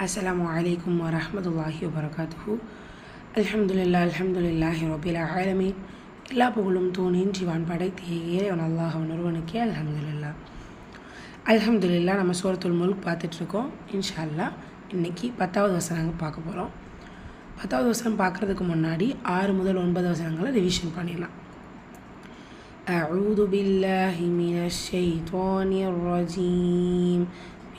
அஸ்ஸலாமு அலைக்கும் வரஹ்மத்துல்லாஹி வபரகாத்துஹு அல்ஹம்துலில்லா அல்ஹம்துலில்லாஹி ரபில் ஆலமீன் எல்லா புகழும் தூணின்றி வான் படைத்தே இறைவன் அல்லாஹ் அவன் ஒருவனுக்கே அல்ஹம்துலில்லா அல்ஹம்துலில்லா நம்ம சூரத்துல் முல்க் பார்த்துட்ருக்கோம் இன்ஷா அல்லாஹ் இன்னைக்கு பத்தாவது வசனங்க பார்க்க போகிறோம் பத்தாவது வசனம் பார்க்குறதுக்கு முன்னாடி ஆறு முதல் ஒன்பது வசனங்களை ரிவிஷன் பண்ணிடலாம் أعوذ بالله من الشيطان الرجيم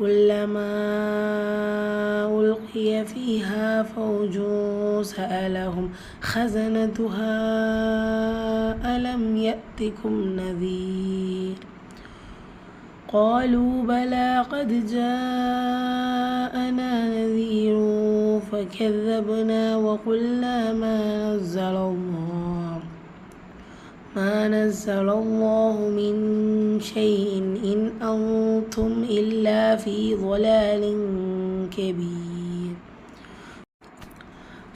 كلما ألقي فيها فوج سألهم خزنتها ألم يأتكم نذير؟ قالوا بلى قد جاءنا نذير فكذبنا وقلنا ما نزل الله ما نزل الله من شيء أنتم إلا في ضلال كبير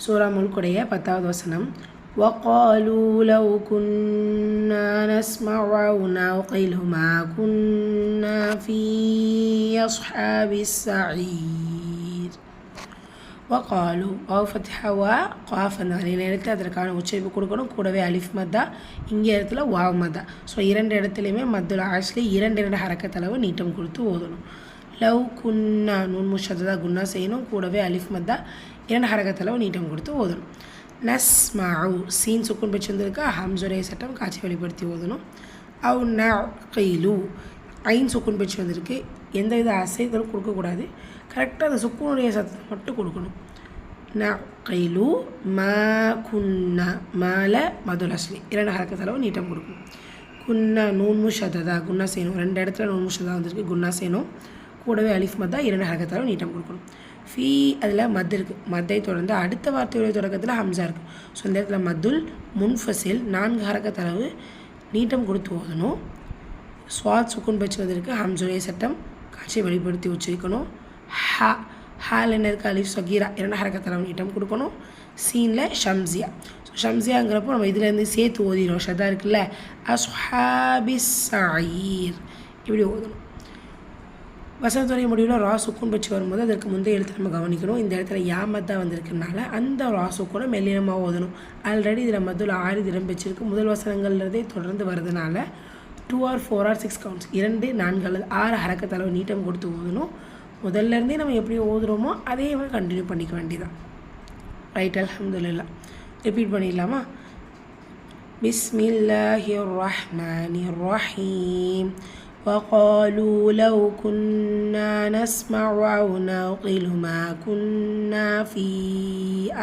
சூரா முல்குடைய பத்தாவது வசனம் وقالوا لو كنا نسمع أو نعقل ما كنا في أصحاب السعير வகாலு வாவ் ஃபத்ஹாவா காஃப் அந்த வரையில் இடத்துல அதற்கான உச்சரிப்பு கொடுக்கணும் கூடவே அலிஃப் மத்தா இங்கே இடத்துல வாவ் மத்தா ஸோ இரண்டு இடத்துலையுமே மத்துல் ஆஷ்லி இரண்டு இரண்டு ஹரக்கத்தளவு நீட்டம் கொடுத்து ஓதணும் லவ் குன்னா நூன் முஷத்ததா குன்னா செய்யணும் கூடவே அலிஃப் மத்தா இரண்டு ஹரக்கத்தளவு நீட்டம் கொடுத்து ஓதணும் நஸ் மாவு சீன் சுக்குன் பெற்று வந்திருக்கா ஹம்சுரே சட்டம் காட்சி வெளிப்படுத்தி ஓதணும் அவு ந கைலு ஐன் சுக்குன் பெற்று வந்திருக்கு எந்த வித அசைதலும் கொடுக்கக்கூடாது. கரெக்டாக அந்த சுக்குனுடைய சத்தத்தை மட்டும் கொடுக்கணும். ந கைலு ம குன்னா மேல மதுல் அஸ்லி இரண்டு ஹரக்கத்தளவு நீட்டம் கொடுக்கணும். குன்னா நூன் முஷதா குன்னா செய்யணும். ரெண்டு இடத்துல நூன் முஷதா வந்திருக்கு. குன்னா செய்யணும். கூடவே அலிஃப் மத்தா இரண்டு ஹரக்கத்தளவு நீட்டம் கொடுக்கணும். ஃபீ அதில் மத் இருக்குது மத்தை தொடர்ந்து அடுத்த வார்த்தையுடைய தொடக்கத்தில் ஹம்சா இருக்குது ஸோ இந்த இடத்துல மதுல் முன்ஃபசில் நான்கு ஹரக்கத்தளவு நீட்டம் கொடுத்து ஓதணும். சுவாத் சுக்குன் பச்சு வந்திருக்கு ஹம்சுடைய சட்டம். காட்சியை வெளிப்படுத்தி உச்சரிக்கணும். ஹா ஹால் என்ன இருக்குது அலிஃப் சகீரா இரண்டு ஹரக்கத்தலாம் இடம் கொடுக்கணும். சீனில் ஷம்சியா. ஸோ ஷம்சியாங்கிறப்போ நம்ம இதுலேருந்து சேர்த்து ஓதிடும் ஷதா இருக்குல்ல? அஸ்ஹாபி சாயீர் இப்படி ஓதணும். வசனத்துறை முடிவில் ரா சுக்குன் பற்றி வரும்போது அதற்கு முந்தைய எழுத்து நம்ம கவனிக்கணும். இந்த இடத்துல யாமத்தா வந்திருக்கனால அந்த ரா சுக்குனை மெல்லினமாக ஓதணும். ஆல்ரெடி இதில் மதுவில் ஆறு தினம் பெற்றிருக்கு. முதல் வசனங்கள்லேருந்தே தொடர்ந்து வர்றதுனால two or four or six counts இரண்டு நான்கு அல்லது ஆறு ஹரக்கத்தளவு நீட்டம் கொடுத்து ஓதணும் முதல்லேருந்தே நம்ம எப்படி ஓதுறோமோ அதே மாதிரி கண்டினியூ பண்ணிக்க வேண்டியதான் ரைட் அல்ஹம்துலில்லா ரிப்பீட் பண்ணிடலாமா பிஸ்மில்லாஹிர் ரஹ்மானிர் ரஹீம் وقالوا لو كنا نسمع أو نعقل ما كنا في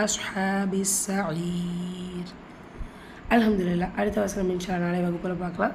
أصحاب السعير الحمد لله அடுத்த வசனம் இன்ஷா நாளை வகுப்பில் பார்க்கலாம்